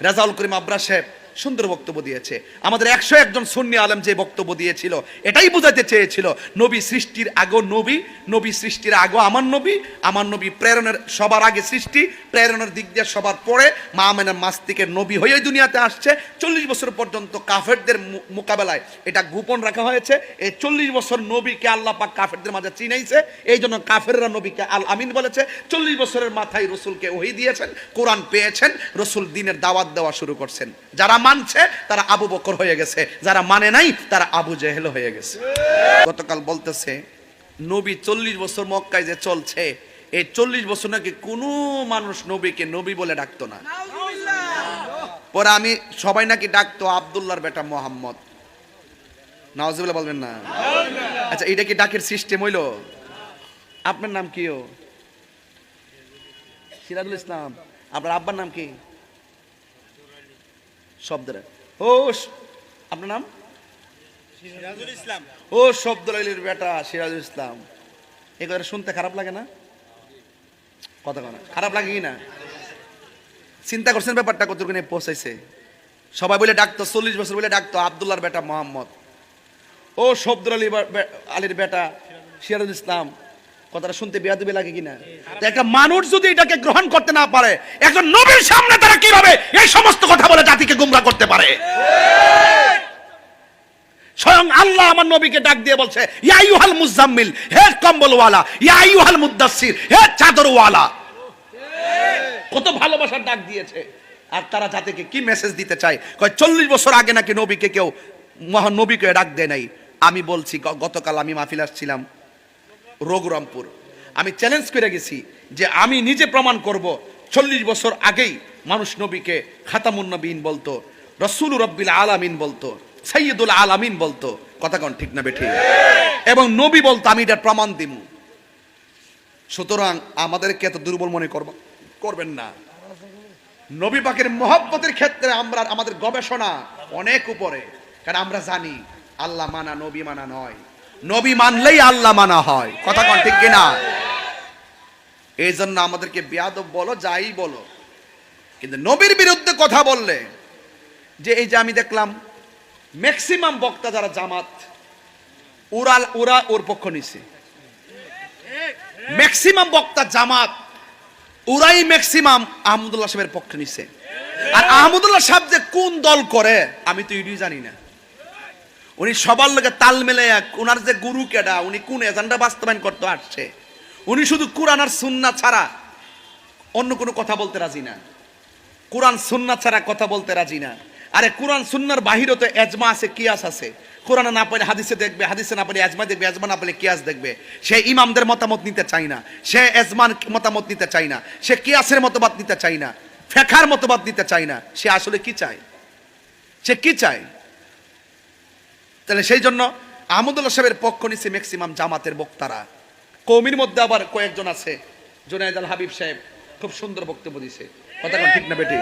রাজাউল করিম আবরা সাহেব সুন্দর বক্তব্য দিয়েছে। আমাদের একশো একজন সুন্নি আলেম যে বক্তব্য দিয়েছিল, এটাই বোঝাতে চেয়েছিল, নবী সৃষ্টির আগো নবী নবী সৃষ্টির আগো আমার নবী আমার নবী প্রেরণের সবার আগে সৃষ্টি, প্রেরণের দিক দিয়ে সবার পরে মা আমেনার মাস থেকে নবী হয়ে দুনিয়াতে আসছে। চল্লিশ বছর পর্যন্ত কাফেরদের মোকাবেলায় এটা গোপন রাখা হয়েছে। এই চল্লিশ বছর নবীকে আল্লাহ পাক কাফেরদের মাঝে চিনাইছে। এই জন্য কাফেররা নবীকে আল আমিন বলেছে। চল্লিশ বছরের মাথায় রসুলকে ওহি দিয়েছেন, কোরআন পেয়েছেন, রসুল দিনের দাওয়াত দেওয়া শুরু করছেন। যারা মানছে, তারা আবু বকর হয়ে গেছে। যারা মানে নাই, তারা আবু জেহেল হয়ে গেছে। গতকাল বলতেছে, নবী চল্লিশ বছর মক্কায় যে চলছে, এই চল্লিশ বছর নাকি কোনো মানুষ নবীকে নবী বলে ডাকতো না। পরে আমি, সবাই নাকি ডাকতো আবদুল্লাহর বেটা মোহাম্মদ। নওয়াজুল্লাহ বলবেন না? আচ্ছা এটা কি ডাকের সিস্টেম হইল? আপনার নাম কি ও? সিরাজুল ইসলাম। আপনার আব্বার নাম কি? শব্দের ও আপনার নাম? সিরাজুল ইসলাম। ও শব্দুল আলীর বেটা সিরাজুল ইসলাম। এ কথা শুনতে খারাপ লাগে না? কথা কথা খারাপ লাগে কি না? চিন্তা করছেন ব্যাপারটা কতটুকু নিয়ে পৌঁছাইছে? সবাই বলে ডাকতো চল্লিশ বছর বলে ডাকতো আবদুল্লাহর বেটা মোহাম্মদ। ও শব্দুল আলী আলীর বেটা সিরাজুল ইসলাম। কথাটা শুনতে বেয়াদবি লাগে কিনা? একটা মানুষ যদি এটাকে গ্রহণ করতে না পারে, একজন নবীর সামনে তারা কীভাবে এই সমস্ত কথা বলে জাতিকে গুমরা করতে পারে? স্বয়ং আল্লাহ আমার নবীকে ডাক দিয়ে বলছে, ইয়া ইউহাল মুজাম্মিল, হে কম্বলওয়ালা, ইয়া ইউহাল মুদাসসির, হে চাদরওয়ালা। কত ভালোবাসার ডাক দিয়েছে। আর তারা জাতিকে কি মেসেজ দিতে চায়? কয়, চল্লিশ বছর আগে নাকি নবীকে কেউ, মহান নবীকে ডাক দেয় নাই। আমি বলছি গতকাল আমি মাহফিল আসছিলাম রঘুরামপুর। আমি চ্যালেঞ্জ করে গেছি যে আমি নিজে প্রমাণ করব, চল্লিশ বছর আগেই মানুষ নবীকে খাতামুন নবীন বলতো, রসুল রব্বিল আলামিন বলতো সৈয়দুল আলামিন বলতো। কথা কন ঠিক না বেঠি? এবং নবী বলতো, আমি এটা প্রমাণ দিব সুতরাং আমাদেরকে এত দুর্বল মনে করব, করবেন না। নবী পাকের মহব্বতের ক্ষেত্রে আমরা, আমাদের গবেষণা অনেক উপরে। কারণ আমরা জানি, আল্লাহ মানা, নবী মানা নয়। নবী মানলেই আল্লাহ মানা হয়। কথা কন ঠিক কিনা? এই জন্য আমাদেরকে বিয়াদব বলো, যাই বলো। কিন্তু নবীর বিরুদ্ধে কথা বললে, যে এই যে আমি দেখলাম ম্যাক্সিমাম বক্তা যারা জামাত, ওরা ওরা ওর পক্ষ নিছে। ম্যাক্সিমাম বক্তা জামাত, ওরাই ম্যাক্সিমাম আহমদুল্লাহ সাহেবের পক্ষে নিছে। আর আহমদুল্লাহ সাহেব যে কোন দল করে, আমি তো এটাই জানি না। উনি সবার লোকে তাল মেলে ওনার যে গুরু কেডা, উনি কোন এজেন্ডা বাস্তবায়ন করতে আসছে? উনি শুধু কোরআন আর সুন্না ছাড়া অন্য কোনো কথা বলতে রাজি না। কোরআন সুন্না ছাড়া কথা বলতে রাজি না। আরে কোরআন সুন্নার বাহিরে তো এজমা আছে, কিয়াস আছে। কোরআনে না পড়ে হাদিসে দেখবে, হাদিসে না পড়ে এজমা দেখবে, এজমা না পড়লে কিয়াস দেখবে। সে ইমামদের মতামত নিতে চাই না। সে এজমান মতামত নিতে চাই না। সে কিয়াসের মতবাদ নিতে চাই না। ফেখার মতবাদ নিতে চাই না। সে আসলে কি চায়? সে কি চায়? তাহলে সেই জন্য আহমদুল্লাহ সাহেবের পক্ষ নিচ্ছে ম্যাক্সিমাম জামাতের বক্তারা। কৌমির মধ্যে আবার কয়েকজন আছে জোনায়দ আল হাবিব সাহেব, খুব সুন্দর বক্তব্য দিছে। কথা ঠিক না বেটি?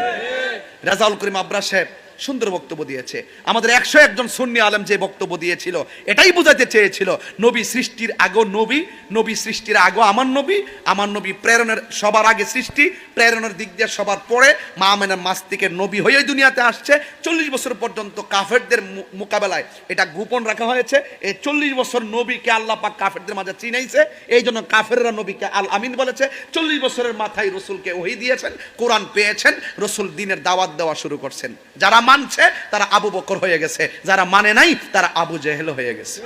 রাজাউল করিম আব্রাস সাহেব সুন্দর বক্তব্য দিয়েছে। আমাদের একশো একজন সুন্নি আলেম যে বক্তব্য দিয়েছিল, এটাই বোঝাতে চেয়েছিল, নবী সৃষ্টির আগো নবী নবী সৃষ্টির আগো আমার নবী আমার নবী প্রেরণের সবার আগে সৃষ্টি, প্রেরণের দিক দিয়ে সবার পরে মা আমেনার মাস থেকে নবী হয়ে দুনিয়াতে আসছে। চল্লিশ বছর পর্যন্ত কাফেরদের মোকাবেলায় এটা গোপন রাখা হয়েছে। এই চল্লিশ বছর নবীকে আল্লাহ পাক কাফেরদের মাঝে চিনাইছে। এই জন্য কাফেররা নবীকে আল আমিন বলেছে। চল্লিশ বছরের মাথায় রসুলকে ওহি দিয়েছেন, কোরআন পেয়েছেন, রসুল দিনের দাওয়াত দেওয়া শুরু করছেন। যারা মানছে তারা আবু বকর হয়ে গেছে। যারা মানে নাই তারা আবু জেহেল হয়ে গেছে।